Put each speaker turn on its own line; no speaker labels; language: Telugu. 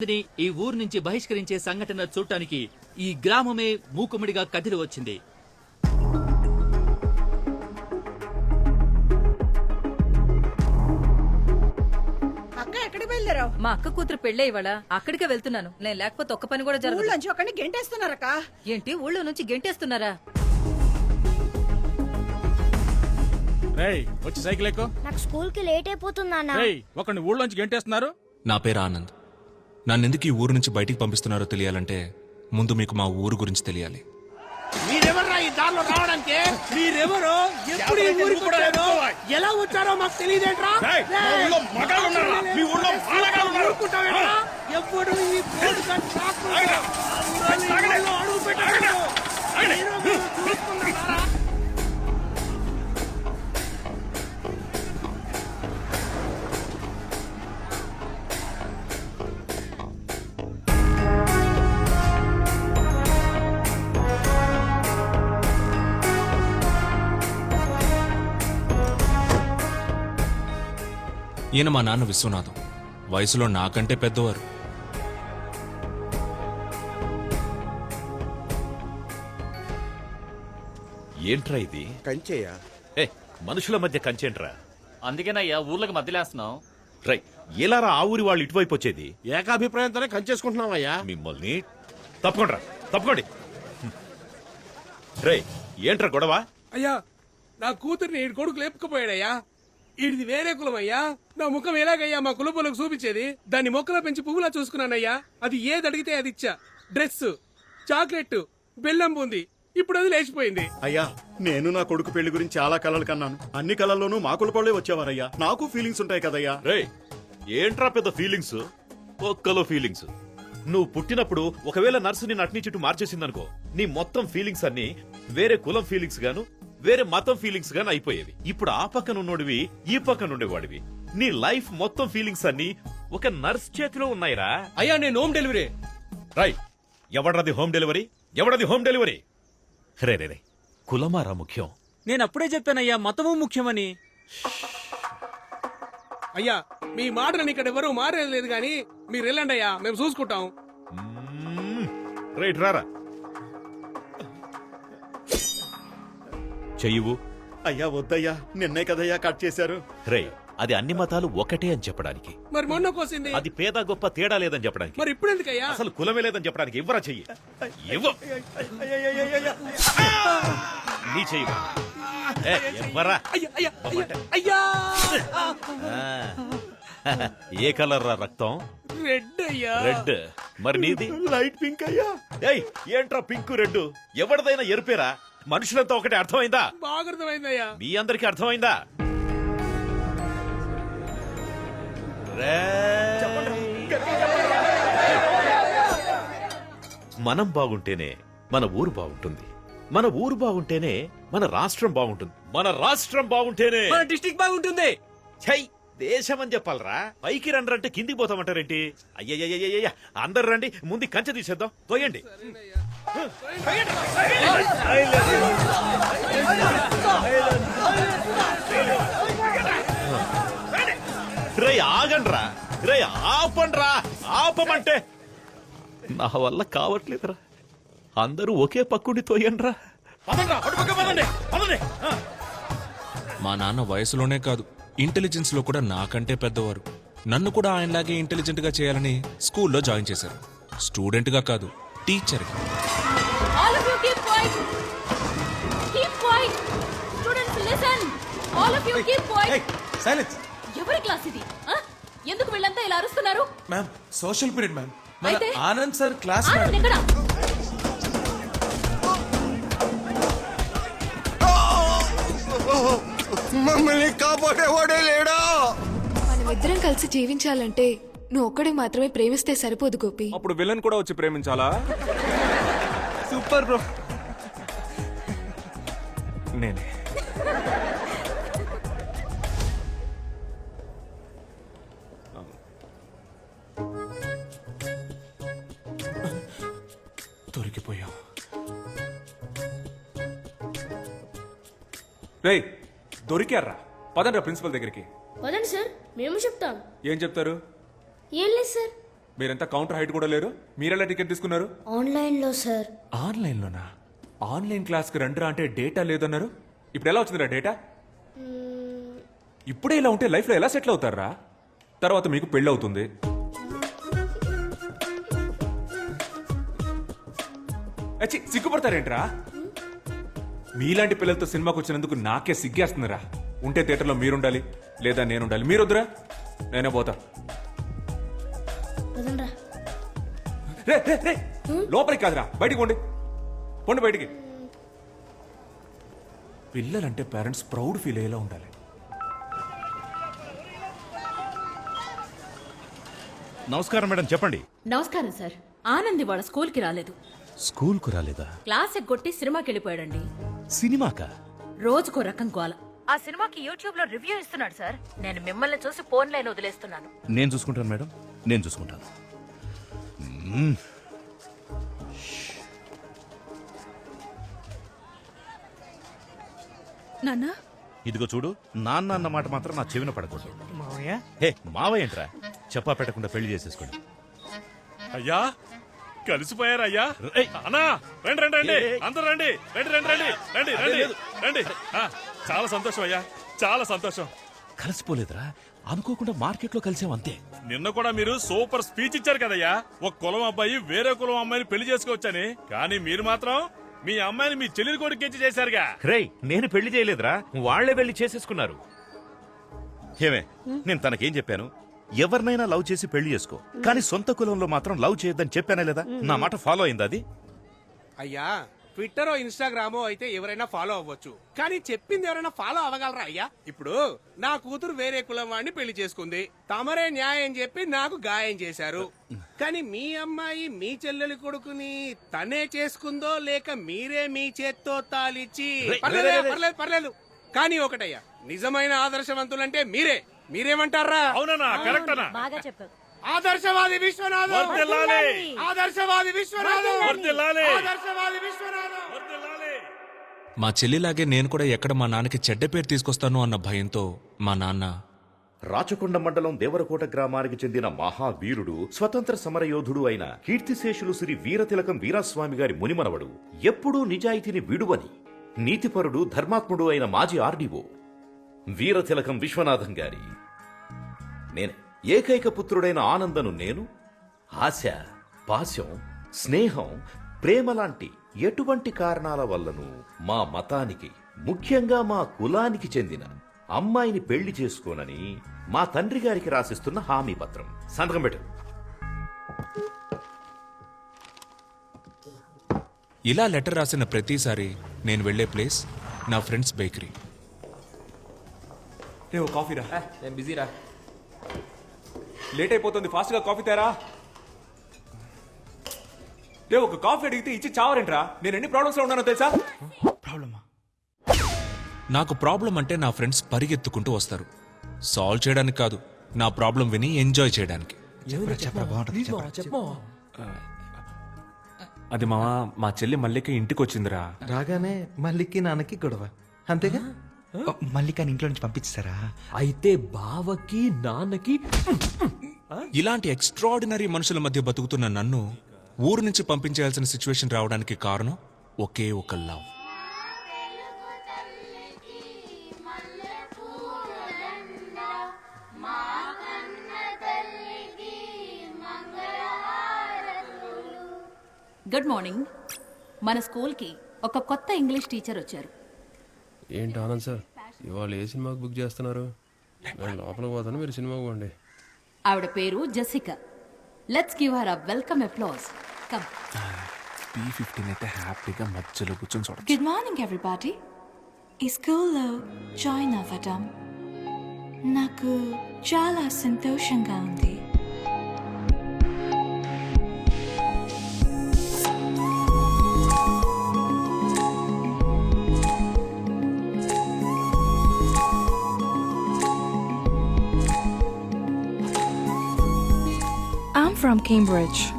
మందిని ఈ ఊరు నుంచి బహిష్కరించే సంఘటన చూడటానికి ఈ గ్రామమే మూకుమ్మడిగా కదిలి వచ్చింది.
అక్క ఎక్కడికి
మా అక్క కూతురు పెళ్ళే ఇవాళ. అక్కడికే వెళ్తున్నాను. నేను లేకపోతే ఒక్క పని కూడా జరగదు.
ఊళ్ళోంచి ఒకరిని గెంటేస్తున్నారక్క.
ఏంటి? ఊళ్ళో నుంచి గెంటేస్తున్నారా?
రేయ్ వచ్చి సైకిల్ ఎక్కు.
నాకు స్కూల్కి లేట్ అయిపోతుంది నాన్న.
రేయ్ ఒకరిని ఊళ్ళోంచి గెంటేస్తున్నారు?
నా పేరు ఆనంద్. నన్నెందుకు ఈ ఊరు నుంచి బయటికి పంపిస్తున్నారో తెలియాలంటే ముందు మీకు మా ఊరు గురించి తెలియాలి.
మీరెవర్రా ఈ దారిలో రావడానికి? మీరెవరు? ఎప్పుడు ఈ ఊరికి వచ్చారో? ఎలా వచ్చారో మాకు తెలియదేంట్రా?
రేయ్, మా ఊళ్ళో మగాళ్ళు ఉన్నారా? మీ ఊళ్ళో మాలగాళ్ళు ఉన్నారు.
ఊరుకుంటావేంట్రా? ఎప్పుడు ఈ బోర్డు కట్ రాకుండా ఊళ్ళో ఈ ఊళ్ళో అడుగు పెట్టాడు చూసుకున్నారా
ఈయన మా నాన్న విశ్వనాథం. వయసులో నాకంటే పెద్దవారు.
ఏంట్రా ఇది?
కంచేయా?
ఏ మనుషుల మధ్య కంచేంట్రా?
అందుకేనయ్యా ఊర్లకు మధ్యలేస్తున్నాం
రై ఎలారా ఆ ఊరి వాళ్ళు ఇటువైపు వచ్చేది?
ఏకాభిప్రాయంతోనే కంచేసుకుంటున్నామయ్యా
మిమ్మల్ని తప్పకుండా తప్పకోండి. రే ఏంట్రా గొడవ?
అయ్యా నా కూతుర్ని ఈడు కొడుకు లేపుకుపోయాడయ్యా. ఈడిది వేరే కులం అయ్యా నా ముఖం ఎలాగయ్యా? మా కులపోలకు చూపించేది? దాన్ని మొక్కలో పెంచి పువ్వులా చూసుకున్నానయ్యా. అది ఏది అడిగితే అది ఇచ్చా. డ్రెస్ చాక్లెట్ బెల్లం బూంది. ఇప్పుడు అది లేచిపోయింది.
అయ్యా నేను నా కొడుకు పెళ్ళి గురించి చాలా కలలు కన్నాను. అన్ని కళల్లోనూ మా కులపోళ్ళే వచ్చేవారయ్యా. నాకు ఫీలింగ్స్ ఉంటాయి కదయ్యా.
రే ఏంట్రా పెద్ద ఫీలింగ్స్ ఒక్కలో ఫీలింగ్స్ నువ్వు పుట్టినప్పుడు ఒకవేళ నర్సు నిన్ను అట్నీ చుట్టూ మార్చేసిందనుకో నీ మొత్తం ఫీలింగ్స్ అన్ని వేరే కులం ఫీలింగ్స్ గాను వేరే మతం ఫీలింగ్స్ గాను అయిపోయేవి. ఇప్పుడు ఆ పక్కన ఉన్నోడివి ఈ పక్కన ఉండేవాడివి. నీ లైఫ్ మొత్తం ఫీలింగ్స్ అన్ని ఒక నర్స్ చేతిలో ఉన్నాయిరా.
అయ్యా నేను హోమ్ డెలివరీ
రై ఎవడది హోమ్ డెలివరీ ఎవడది హోమ్ డెలివరీ రే రే రే కులమారా ముఖ్యం.
నేను అప్పుడే చెప్పానయ్యా మతము ముఖ్యమని.
అయ్యా మీ మాటలను ఇక్కడ ఎవరు మారేది కానీ మీరు వెళ్ళండి అయ్యా మేము చూసుకుంటాం.
రైట్ రారా. చెయ్యువు.
అయ్యా వద్దయ్యా నిన్నే కదయ్యా కట్ చేశారు.
రే అది అన్ని మతాలు ఒకటే అని చెప్పడానికి.
మరి మొన్న కోసింది?
అది పేద గొప్ప తేడా లేదని చెప్పడానికి.
మరి ఇప్పుడు ఎందుకయ్యా?
అసలు కులమే లేదని చెప్పడానికి ఇవ్వరా చెయ్యి? ఇవ్వు. నీ చెయ్యి ఏ, ఇవ్వరా
అయ్యా
ఆ. ఏ కలర్ రా రక్తం?
రెడ్ అయ్యా.
రెడ్. మరి నీది?
లైట్ పింక్ అయ్యా.
ఏయ్ ఏంట్రా పింక్ రెడ్ ఎవరిదైనా ఎరుపేరా? మనుషులంతా ఒకటే అర్థమైందా?
బాగా అర్థమైందయ్యా.
మీ అందరికి అర్థమైందా? మనం బాగుంటేనే మన ఊరు బాగుంటుంది. మన ఊరు బాగుంటేనే మన రాష్ట్రం బాగుంటుంది. మన రాష్ట్రం బాగుంటేనే
మన డిస్టిక్ బాగుంటుంది.
ఛై దేశం అని చెప్పాలరా. పైకి రండి అంటే కిందికి పోతామంటారేంటి? అయ్యయ్యయ్యయ్య అందరు రండి ముందు కంచె తీసేద్దాం. తోయండి. రే ఆగండ్రా. రే ఆపండ్రా. ఆపమంటే నా వల్ల కావట్లేదురా. అందరూ ఒకే పక్కుడి తోయండ్రా.
మా నాన్న వయసులోనే కాదు ఇంటెలిజెన్స్లో కూడా నాకంటే పెద్దవారు. నన్ను కూడా ఆయనలాగే ఇంటెలిజెంట్గా చేయాలని స్కూల్లో జాయిన్ చేశారు. స్టూడెంట్గా కాదు teacher
keep quiet. Keep quiet. Students, listen. All of you keep quiet.
Silence
ఎవరి క్లాస్ ఇది ఆ? ఎందుకు వీళ్ళంతా ఇలా అరుస్తున్నారు
మ్యామ్ సోషల్ పీరియడ్ మ్యామ్ మన
అయితే?
ఆనంద్ సార్ క్లాస్
ఆనంద్ ఎక్కడ
మమ్మల్ని కాపాడేవాడే లేడా
మనమిద్దరం కలిసి జీవించాలంటే నువ్వు ఒక్కడే మాత్రమే ప్రేమిస్తే సరిపోదు గోపి
అప్పుడు విలన్ కూడా వచ్చి ప్రేమించాలా సూపర్ బ్రో. నేనే. దొరికిపోయాం. రేయ్ దొరికారా? పదండ్రా ప్రిన్సిపల్ దగ్గరికి.
వదండి సార్ మేము చెప్తాం.
ఏం చెప్తారు?
ఏం లేదు సార్
మీరంతా కౌంటర్ హైట్ కూడా లేరు? మీరెలా టికెట్ తీసుకున్నారు?
ఆన్లైన్లో సార్.
ఆన్లైన్లోనా? ఆన్లైన్ క్లాస్కి రండిరా అంటే డేటా లేదన్నారు? ఇప్పుడు ఎలా వచ్చిందిరా డేటా? ఇప్పుడే ఇలా ఉంటే లైఫ్లో ఎలా సెటిల్ అవుతారా తర్వాత మీకు పెళ్ళి అవుతుంది. అచ్చి సిగ్గుపడతారేంట్రా? మీలాంటి పిల్లలతో సినిమాకి వచ్చినందుకు నాకే సిగ్గేస్తుందిరా. ఉంటే థియేటర్లో మీరుండాలి లేదా నేనుండాలి. మీరొద్దురా? నేనే పోతా. రే, రే, రే. లోపలికి కాదురా బయటికి పోండి. పోండి బయటికి. పిల్లలంటే పేరెంట్స్ ప్రౌడ్ ఫీల్ అయ్యేలా ఉండాలి.
నమస్కారం మేడం చెప్పండి.
నమస్కారం సార్. ఆనంద్ వాళ్ళ స్కూల్కి రాలేదు.
స్కూల్కు రాలేదా?
క్లాస్ ఎగ్గొట్టి సినిమాకి వెళ్ళిపోయాడండి.
సినిమాకా?
రోజుకో రకం గోల.
ఆ సినిమాకి యూట్యూబ్లో రివ్యూ ఇస్తున్నాడు సార్. నేను మిమ్మల్ని చూసి ఫోన్ లైన్ వదిలేస్తున్నాను.
నేను చూసుకుంటాను మేడం నేను చూసుకుంటాను.
నాన్నా?
ఇదిగో చూడు నాన్న అన్న మాట మాత్రం నా చెవిన పడకూడదు. హే మావయ్య ఏంట్రా? చెప్పా పెట్టకుండా పెళ్ళి చేసేసుకోండి.
అయ్యా కలిసిపోయారు అయ్యా
ఏయ్.
అన్నా రండి రండి రండి.
ఏయ్.
అందరూ రండి రండి రండి రండి రండి రండి
లేదు.
రండి. ఆ, చాలా సంతోషం అయ్యా చాలా సంతోషం.
కలిసిపోలేదురా. అనుకోకుండా మార్కెట్లో కలిసాం అంతే.
నిన్న కూడా మీరు సూపర్ స్పీచ్ ఇచ్చారు కదయ్యా. ఒక కులం అబ్బాయి వేరే కులం అమ్మాయిని పెళ్ళి చేసుకోవచ్చని. కానీ మీరు మాత్రం మీ అమ్మాయిని మీ చెల్లెలి కొడుకు ఇచ్చి చేశారుగా.
రేయ్ నేను పెళ్ళి చేయలేదురా. వాళ్ళే పెళ్ళి చేసేసుకున్నారు. ఏమే నేను తనకేం చెప్పాను? ఎవరినైనా లవ్ చేసి పెళ్ళి చేసుకో. కానీ సొంత కులంలో మాత్రం లవ్ చేయొద్దని చెప్పానా లేదా? నా మాట ఫాలో అయింది అది?
అయ్యా ట్విట్టరో ఇన్స్టాగ్రామో అయితే ఎవరైనా ఫాలో అవ్వచ్చు. కానీ చెప్పింది ఎవరైనా ఫాలో అవ్వగలరా అయ్యా? ఇప్పుడు నా కూతురు వేరే కులం వాడిని పెళ్ళి చేసుకుంది. తమరే న్యాయం చెప్పి నాకు గాయం చేశారు. కానీ మీ అమ్మాయి మీ చెల్లెలి కొడుకుని తనే చేసుకుందో లేక మీరే మీ చేత్తో తాలిచ్చి పర్లేదు. పర్లేదు పర్లేదు. కానీ ఒకటయ్యా నిజమైన ఆదర్శవంతులంటే మీరే. మీరేమంటారా?
అవునన్నా కరెక్ట్ అన్నా
బాగా చెప్పావు.
ఆదర్శవాది విశ్వనాథం. ఆదర్శవాది విశ్వనాథం. ఆదర్శవాది.
మా చెల్లిలాగే నేను కూడా ఎక్కడ మా నాన్నకి చెడ్డ పేరు తీసుకొస్తాను అన్న భయంతో మా నాన్న
రాచకొండ మండలం దేవరకోట గ్రామానికి చెందిన మహావీరుడు స్వతంత్ర సమరయోధుడు అయిన కీర్తిశేషులు శ్రీ వీరతిలకం వీరాస్వామి గారి మునిమనవడు ఎప్పుడూ నిజాయితీని విడువని నీతిపరుడు ధర్మాత్ముడు అయిన మాజీ ఆర్డీఓ వీరతిలకం విశ్వనాథం గారి నేనే ఏకైక పుత్రుడైన ఆనందను నేను ఆశ పాశం స్నేహం ప్రేమ లాంటి ఎటువంటి కారణాల వల్లను మా మతానికి ముఖ్యంగా మా కులానికి చెందిన అమ్మాయిని పెళ్ళి చేసుకోనని మా తండ్రి గారికి రాసిస్తున్న హామీ పత్రం. సంతకం పెట్టు.
ఇలా లెటర్ రాసిన ప్రతిసారి నేను వెళ్ళే ప్లేస్ నా ఫ్రెండ్స్ బేకరీ.
రే ఓ కాఫీ రా. నేను బిజీరా లేట్ అయిపోతుంది. ఫాస్ట్గా కాఫీ తేరా? రే ఒక కాఫీ అడిగితే ఇచ్చి చావరేంట్రా? నేను ఎన్ని ప్రాబ్లమ్స్లో ఉన్నానో తెలుసా?
నాకు ప్రాబ్లం అంటే నా ఫ్రెండ్స్ పరిగెత్తుకుంటూ వస్తారు. సాల్వ్ చేయడానికి కాదు నా ప్రాబ్లం విని ఎంజాయ్ చేయడానికి.
అది మావా మా చెల్లి మల్లిక ఇంటికి వచ్చిందిరా
రాగానే మల్లికి నాన్నకి గొడవ. అంతేగా?
మల్లికాని ఇంట్లో నుంచి పంపించారా
అయితే బావకి నాన్నకి
ఇలాంటి ఎక్స్ట్రాడినరీ మనుషుల మధ్య బతుకుతున్న నన్ను ఊరు నుంచి పంపించేయాల్సిన సిచ్యువేషన్ రావడానికి కారణం ఒకే ఒక లవ్.
Good morning. మన స్కూల్కి ఒక కొత్త ఇంగ్లీష్ టీచర్ వచ్చారు.
ఏంటి ఆనంద్ సార్? ఇవాళ ఏ సినిమాకి బుక్ చేస్తున్నారు? నేను లోపలికి పోతాను మీరు సినిమాకి పోండి.
ఆవిడ పేరు Jessica let's give her a welcome applause come
B fifteen అయితే హ్యాపీగా మధ్యలో కూర్చొని చూడ
గుడ్ మార్నింగ్ ఎవ్రీబాడీ ఈ స్కూల్లో జాయిన్ అవ్వడం నాకు చాలా సంతోషంగా ఉంది. Cambridge.